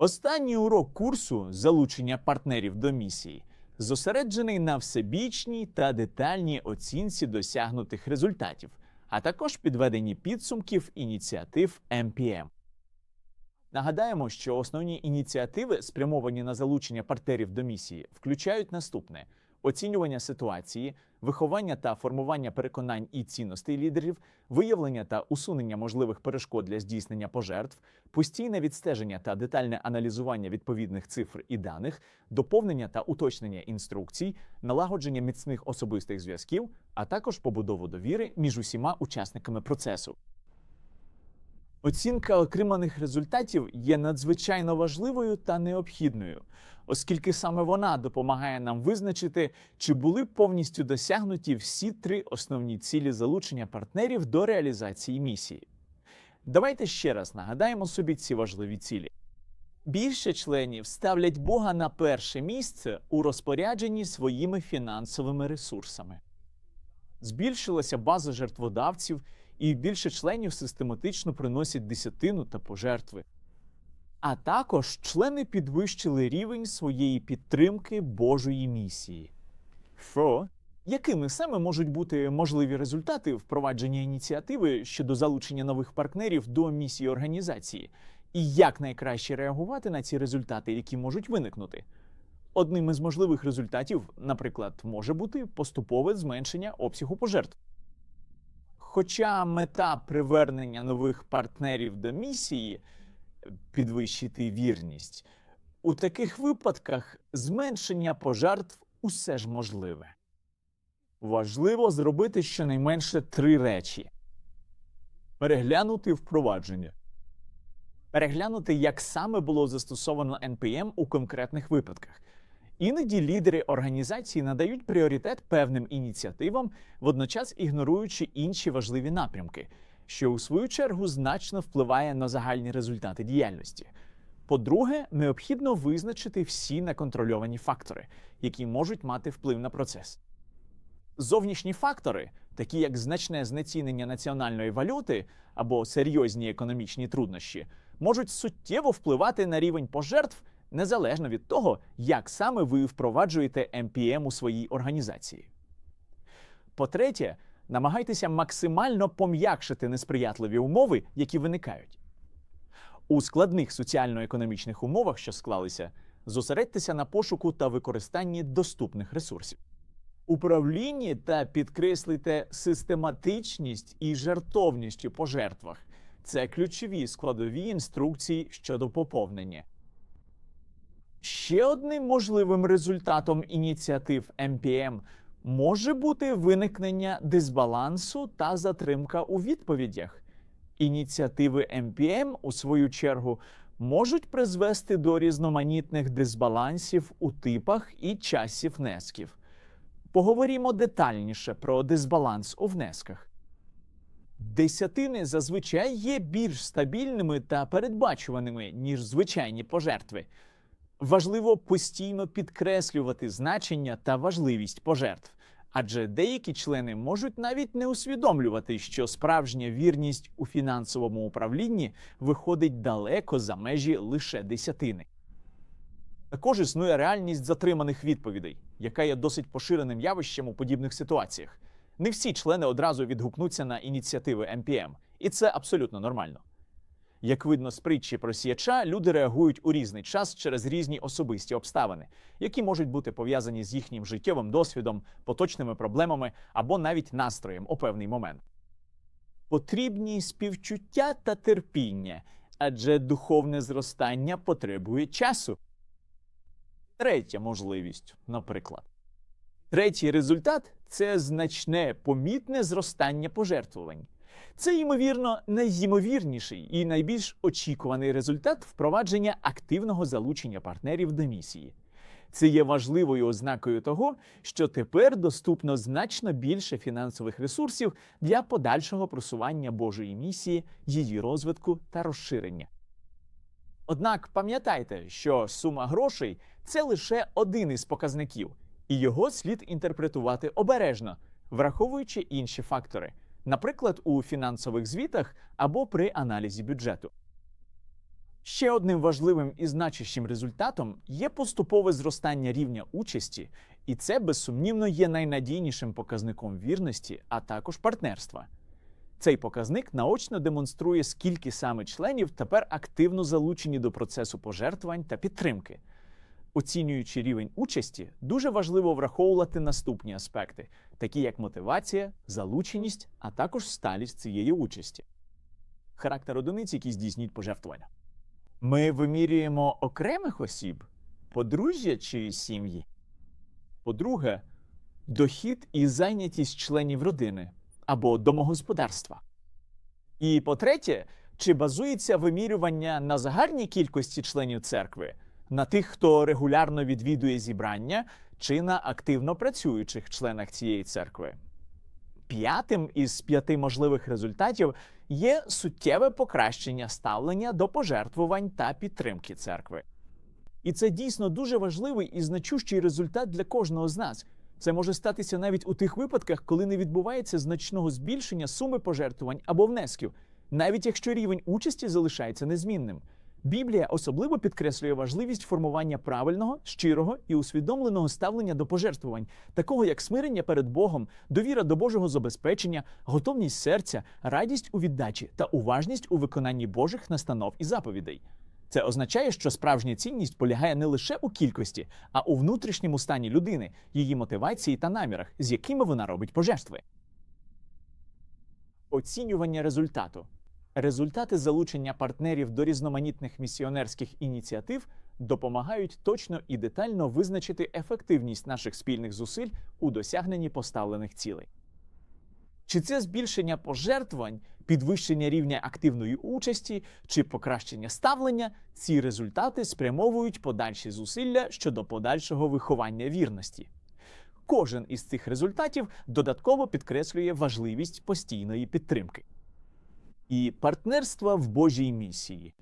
Останній урок курсу залучення партнерів до місії зосереджений на всебічній та детальній оцінці досягнутих результатів, а також підведенні підсумків ініціатив МПМ. Нагадаємо, що основні ініціативи, спрямовані на залучення партнерів до місії, включають наступне: оцінювання ситуації, виховання та формування переконань і цінностей лідерів, виявлення та усунення можливих перешкод для здійснення пожертв, постійне відстеження та детальне аналізування відповідних цифр і даних, доповнення та уточнення інструкцій, налагодження міцних особистих зв'язків, а також побудову довіри між усіма учасниками процесу. Оцінка отриманих результатів є надзвичайно важливою та необхідною, оскільки саме вона допомагає нам визначити, чи були повністю досягнуті всі три основні цілі залучення партнерів до реалізації місії. Давайте ще раз нагадаємо собі ці важливі цілі. Більше членів ставлять Бога на перше місце у розпорядженні своїми фінансовими ресурсами. Збільшилася база жертводавців, і більше членів систематично приносять десятину та пожертви. А також члени підвищили рівень своєї підтримки Божої місії. Що? Якими саме можуть бути можливі результати впровадження ініціативи щодо залучення нових партнерів до місії організації? І як найкраще реагувати на ці результати, які можуть виникнути? Одним із можливих результатів, наприклад, може бути поступове зменшення обсягу пожертв. Хоча мета привернення нових партнерів до місії підвищити вірність, у таких випадках зменшення пожертв усе ж можливе. Важливо зробити щонайменше три речі: переглянути впровадження, переглянути, як саме було застосовано НПМ у конкретних випадках. Іноді лідери організації надають пріоритет певним ініціативам, водночас ігноруючи інші важливі напрямки, що у свою чергу значно впливає на загальні результати діяльності. По-друге, необхідно визначити всі неконтрольовані фактори, які можуть мати вплив на процес. Зовнішні фактори, такі як значне знецінення національної валюти або серйозні економічні труднощі, можуть суттєво впливати на рівень пожертв незалежно від того, як саме ви впроваджуєте МПМ у своїй організації. По-третє, намагайтеся максимально пом'якшити несприятливі умови, які виникають. У складних соціально-економічних умовах, що склалися, зосередьтеся на пошуку та використанні доступних ресурсів. Управлінні та підкреслюйте систематичність і жертовність у пожертвах. Це ключові складові інструкції щодо поповнення. Ще одним можливим результатом ініціатив МПМ може бути виникнення дисбалансу та затримка у відповідях. Ініціативи МПМ, у свою чергу, можуть призвести до різноманітних дисбалансів у типах і часі внесків. Поговоримо детальніше про дисбаланс у внесках. Десятини зазвичай є більш стабільними та передбачуваними, ніж звичайні пожертви. Важливо постійно підкреслювати значення та важливість пожертв, адже деякі члени можуть навіть не усвідомлювати, що справжня вірність у фінансовому управлінні виходить далеко за межі лише десятини. Також існує реальність затриманих відповідей, яка є досить поширеним явищем у подібних ситуаціях. Не всі члени одразу відгукнуться на ініціативи МПМ, і це абсолютно нормально. Як видно з притчі про сіяча, люди реагують у різний час через різні особисті обставини, які можуть бути пов'язані з їхнім життєвим досвідом, поточними проблемами або навіть настроєм у певний момент. Потрібні співчуття та терпіння, адже духовне зростання потребує часу. Третя можливість, наприклад. Третій результат це значне помітне зростання пожертвувань. Це, ймовірно, найймовірніший і найбільш очікуваний результат впровадження активного залучення партнерів до місії. Це є важливою ознакою того, що тепер доступно значно більше фінансових ресурсів для подальшого просування Божої місії, її розвитку та розширення. Однак пам'ятайте, що сума грошей це лише один із показників, і його слід інтерпретувати обережно, враховуючи інші фактори наприклад, у фінансових звітах або при аналізі бюджету. Ще одним важливим і значущим результатом є поступове зростання рівня участі, і це безсумнівно є найнадійнішим показником вірності, а також партнерства. Цей показник наочно демонструє, скільки саме членів тепер активно залучені до процесу пожертвувань та підтримки. Оцінюючи рівень участі, дуже важливо враховувати наступні аспекти, такі як мотивація, залученість, а також сталість цієї участі. Характер одиниць, які здійснюють пожертвування. Ми вимірюємо окремих осіб, подружжя чи сім'ї. По-друге, дохід і зайнятість членів родини або домогосподарства. І по-третє, чи базується вимірювання на загальній кількості членів церкви, на тих, хто регулярно відвідує зібрання, чи на активно працюючих членах цієї церкви. П'ятим із п'яти можливих результатів є суттєве покращення ставлення до пожертвувань та підтримки церкви. І це дійсно дуже важливий і значущий результат для кожного з нас. Це може статися навіть у тих випадках, коли не відбувається значного збільшення суми пожертвувань або внесків, навіть якщо рівень участі залишається незмінним. Біблія особливо підкреслює важливість формування правильного, щирого і усвідомленого ставлення до пожертвувань, такого як смирення перед Богом, довіра до Божого забезпечення, готовність серця, радість у віддачі та уважність у виконанні Божих настанов і заповідей. Це означає, що справжня цінність полягає не лише у кількості, а у внутрішньому стані людини, її мотивації та намірах, з якими вона робить пожертви. Оцінювання результату. Результати залучення партнерів до різноманітних місіонерських ініціатив допомагають точно і детально визначити ефективність наших спільних зусиль у досягненні поставлених цілей. Чи це збільшення пожертвувань, підвищення рівня активної участі чи покращення ставлення, ці результати спрямовують подальші зусилля щодо подальшого виховання вірності. Кожен із цих результатів додатково підкреслює важливість постійної підтримки і партнерства в Божій місії.